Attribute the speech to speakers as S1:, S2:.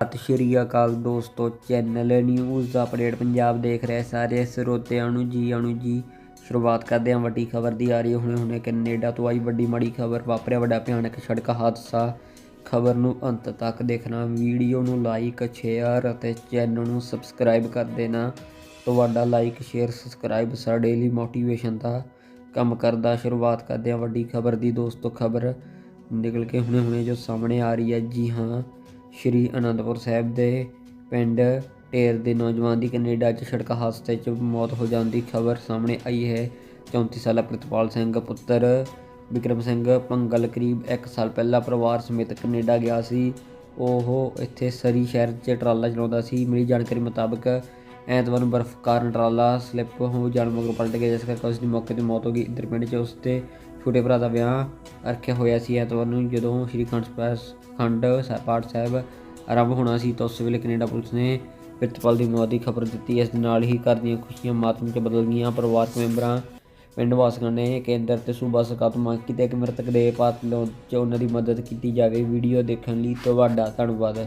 S1: ਸਤਿ ਸ਼੍ਰੀ ਅਕਾਲ ਦੋਸਤੋ channel news update Punjab ਦੇਖ ਰਹੇ ਸਾਰੇ ਸਰੋਤਿਆਂ ਨੂੰ ਜੀ ਆਣੂ ਜੀ। ਸ਼ੁਰੂਆਤ ਕਰਦੇ ਹਾਂ ਵੱਡੀ ਖਬਰ ਦੀ, ਆ ਰਹੀ ਹੈ ਹੁਣੇ ਹੁਣੇ ਕੈਨੇਡਾ ਤੋਂ ਆਈ ਵੱਡੀ ਮਾੜੀ ਖਬਰ, ਵਾਪਰਿਆ ਵੱਡਾ ਭਿਆਨਕ ਸੜਕ ਹਾਦਸਾ। ਖਬਰ ਨੂੰ ਅੰਤ ਤੱਕ ਦੇਖਣਾ, ਵੀਡੀਓ ਨੂੰ ਲਾਈਕ ਸ਼ੇਅਰ ਅਤੇ ਚੈਨਲ ਨੂੰ ਸਬਸਕ੍ਰਾਈਬ ਕਰ ਦੇਣਾ। ਤੁਹਾਡਾ ਲਾਈਕ ਸ਼ੇਅਰ ਸਬਸਕ੍ਰਾਈਬ ਸਾਡੇ ਲਈ ਮੋਟੀਵੇਸ਼ਨ ਦਾ ਕੰਮ ਕਰਦਾ। ਸ਼ੁਰੂਆਤ ਕਰਦੇ ਹਾਂ ਵੱਡੀ ਖਬਰ ਦੀ ਦੋਸਤੋ, ਖਬਰ ਨਿਕਲ ਕੇ ਹੁਣੇ ਹੁਣੇ ਜੋ ਸਾਹਮਣੇ ਆ ਰਹੀ ਹੈ। ਜੀ ਹਾਂ ਸ਼੍ਰੀ ਅਨੰਦਪੁਰ ਸਾਹਿਬ ਦੇ ਪਿੰਡ ਢੇਰ ਦੇ ਨੌਜਵਾਨ ਦੀ ਕੈਨੇਡਾ 'ਚ ਸੜਕ ਹਾਦਸੇ 'ਚ ਮੌਤ ਹੋ ਜਾਣ ਦੀ ਖਬਰ ਸਾਹਮਣੇ ਆਈ ਹੈ। 34 ਸਾਲਾ ਪ੍ਰਿਤਪਾਲ ਸਿੰਘ, ਪੁੱਤਰ ਵਿਕਰਮ ਸਿੰਘ ਪੰਗਲ ਕਰੀਬ 1 ਸਾਲ ਪਹਿਲਾਂ ਪਰਿਵਾਰ ਸਮੇਤ ਕੈਨੇਡਾ ਗਿਆ ਸੀ। ਉਹ ਇੱਥੇ ਸਰੀ ਸ਼ਹਿਰ 'ਚ ਟਰਾਲਾ ਚਲਾਉਂਦਾ ਸੀ। ਮਿਲੀ ਜਾਣਕਾਰੀ ਮੁਤਾਬਕ ਐਤਵਾਰ ਨੂੰ ਬਰਫ਼ ਕਾਰਨ ਟਰਾਲਾ ਸਲਿੱਪ ਹੋ ਜਾਣ ਮਗਰੋਂ ਪਲਟ ਗਿਆ, ਜਿਸ ਕਰਕੇ ਉਸ ਦੀ ਮੌਕੇ ਤੇ ਮੌਤ ਹੋ ਗਈ। ਇੱਧਰ ਪਿੰਡ 'ਚ ਉਸ 'ਤੇ ਛੋਟੇ ਭਰਾ ਦਾ ਵਿਆਹ ਰੱਖਿਆ ਹੋਇਆ ਸੀ, ਐਤਵਾਰ ਨੂੰ ਜਦੋਂ ਸ਼੍ਰੀ ਖੰਡ ਸਪੈਸ, ਖੰਡ ਸਾਹਿਬ ਪਾਠ ਸਾਹਿਬ ਆਰੰਭ ਹੋਣਾ ਸੀ, ਤਾਂ ਉਸ ਵੇਲੇ ਕੈਨੇਡਾ ਪੁਲਿਸ ਨੇ ਪ੍ਰਿਤਪਾਲ ਦੀ ਮੌਤ ਦੀ ਖਬਰ ਦਿੱਤੀ। ਇਸ ਦੇ ਨਾਲ ਹੀ ਘਰ ਦੀਆਂ ਖੁਸ਼ੀਆਂ ਮਾਤਮ 'ਚ ਬਦਲ ਗਈਆਂ। ਪਰਿਵਾਰਕ ਮੈਂਬਰਾਂ, ਪਿੰਡ ਵਾਸੀਆਂ ਨੇ ਕੇਂਦਰ ਤੇ ਸੂਬਾ ਸਰਕਾਰ ਤੋਂ ਮੰਗ ਕੀਤੀ ਹੈ ਕਿ ਮ੍ਰਿਤਕ ਦੇ ਪਾਤ ਲਾਉਣ 'ਚ ਉਹਨਾਂ ਦੀ ਮਦਦ ਕੀਤੀ ਜਾਵੇ, ਵੀਡੀਓ ਦੇਖਣ ਲਈ ਤੁਹਾਡਾ ਧੰਨਵਾਦ।